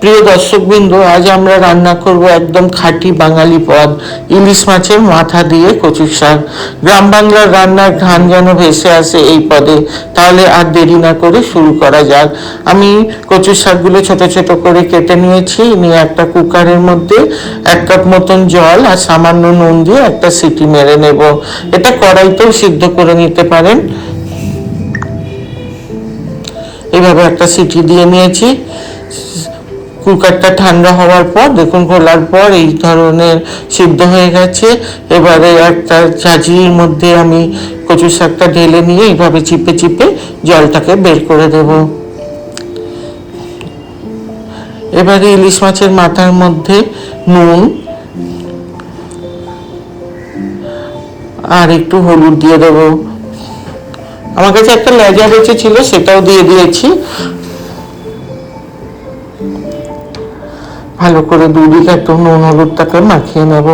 প্রিয় দর্শকবৃন্দ, আজ আমরা রান্না করব একদম খাঁটি বাঙালি পদ, ইলিশ মাছের মাথা দিয়ে কচুর শাক। গ্রাম বাংলার রান্নার ঘ্রাণ যেন ভেসে আসে এই পদে, তাহলে আর দেরি না করে শুরু করা যাক। আমি কচুর শাকগুলো ছোট ছোট করে কেটে নিয়েছি, নিয়ে একটা কুকারের মধ্যে এক কাপ মতন জল আর সামান্য নুন দিয়ে একটা সিটি মেরে নেব। এটা কড়াইতেও সিদ্ধ করে নিতে পারেন। এভাবে একটা সিটি দিয়ে নিয়েছি। কুকারটা ঠান্ডা হওয়ার পর, দেখুন খোলার পর এই ধরনের সিদ্ধ হয়ে গেছে। এবারে একটা চাজির মধ্যে আমি কচু শাকটা ঢেলে নিয়ে এইভাবে চিপে চিপে জলটাকে বের করে দেব। এবারে ইলিশ মাছের মাথার মধ্যে নুন আর একটু হলুদ দিয়ে দেবো। আমার কাছে একটা লেজা বেঁচে ছিল, সেটাও দিয়ে দিয়েছি। ভালো করে দুদিকে একটু নুন হলুদটাকে মাখিয়ে নেব।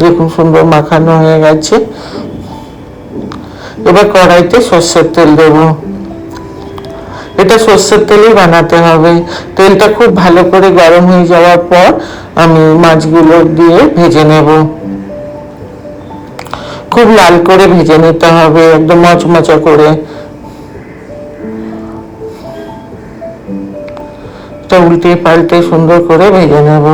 দেখুন সুন্দর মাখানো হয়ে গেছে। এবার কড়াইতে সর্ষের তেল দেব। এটা সর্ষের তেলেই বানাতে হবে। তেলটা খুব ভালো করে গরম হয়ে যাওয়ার পর আমি মাছগুলো দিয়ে ভেজে নেব। খুব লাল করে ভেজে নিতে হবে, একদম মচমচা করে। এটা উল্টে পাল্টে সুন্দর করে ভেজে নেব।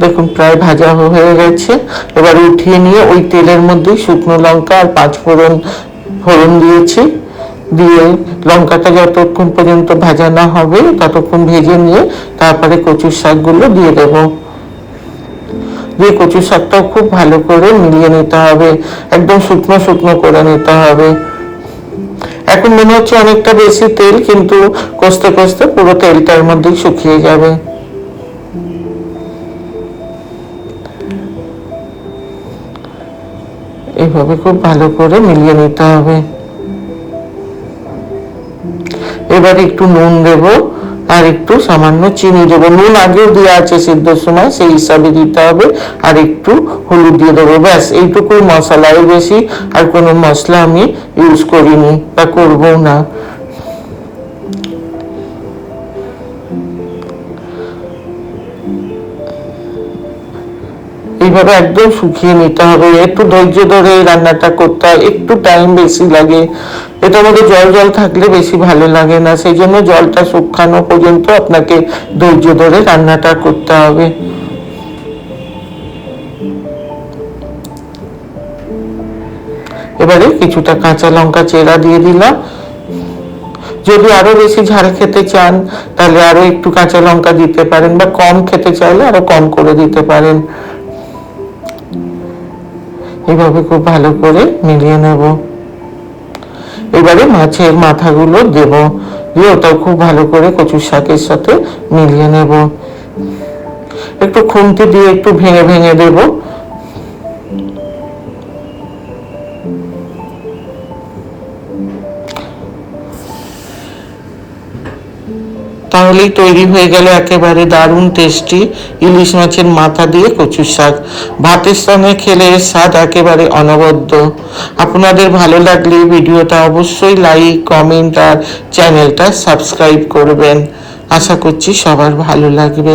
দেখুন, প্রায় ভাজা হয়ে গেছে। এবার উঠিয়ে নিয়ে ওই তেলের মধ্যেই শুকনো লঙ্কা আর পাঁচ ফোড়ন ফোড়ন দিয়েছি। দিয়ে লঙ্কাটা যতক্ষণ পর্যন্ত ভাজা না হবে, ততক্ষণ ভেজে নিয়ে তারপরে কচুর শাকগুলো দিয়ে দেবো। দিয়ে কচু শাকটাও খুব ভালো করে মিলিয়ে নিতে হবে, একদম শুকনো শুকনো করে নিতে হবে। এখন মনে হচ্ছে অনেকটা বেশি তেল, কিন্তু কষতে কষতে পুরো তেলটার মধ্যেই শুকিয়ে যাবে। এইভাবে খুব ভালো করে মিলিয়ে নিতে হবে। এবার একটু নুন দেবো। আর একটু সামান্য চিনি দেবো। নুন আগেও দেওয়া আছে সিদ্ধর সময়, সেই হিসাবে দিতে হবে। আর একটু হলুদ দিয়ে দেবো। ব্যাস এইটুকু মশলা এর বেশি, আর কোনো মশলা আমি ইউজ করিনি বা করব না। এইভাবে একদম শুকিয়ে নিতে হবে। একটু ধৈর্য ধরে এই রান্নাটা করতে হয়। একটু টাইম বেশি লাগে। এটার মধ্যে জল জল থাকলে বেশি ভালো লাগে না। সেই জন্য জলটা শুকানো পর্যন্ত আপনাকে ধৈর্য ধরে রান্নাটা করতে হবে। এবারে কিছুটা কাঁচা লঙ্কা চেরা দিয়ে দিলাম। যদি আরও বেশি ঝাল খেতে চান, তাহলে আরও একটু কাঁচা লঙ্কা দিতে পারেন বা কম খেতে চাইলে আরও কম করে দিতে পারেন। এভাবে খুব ভালো করে মিলিয়ে নেব। এবারে মাছের মাথাগুলো দেব। দিয়ে ওটাও খুব ভালো করে কচু শাকের সাথে মিলিয়ে নেব। একটু খুন্তি দিয়ে একটু ভেঙে ভেঙে দেব। তাহলেই তৈরি হয়ে গেল একেবারে দারুণ টেস্টি ইলিশ মাছের মাথা দিয়ে কচুর শাক। ভাতের সঙ্গে খেলে এর স্বাদ একেবারে অনবদ্য। আপনাদের ভালো লাগলে ভিডিওটা অবশ্যই লাইক, কমেন্ট আর চ্যানেলটা সাবস্ক্রাইব করবেন। আশা করছি সবার ভালো লাগবে।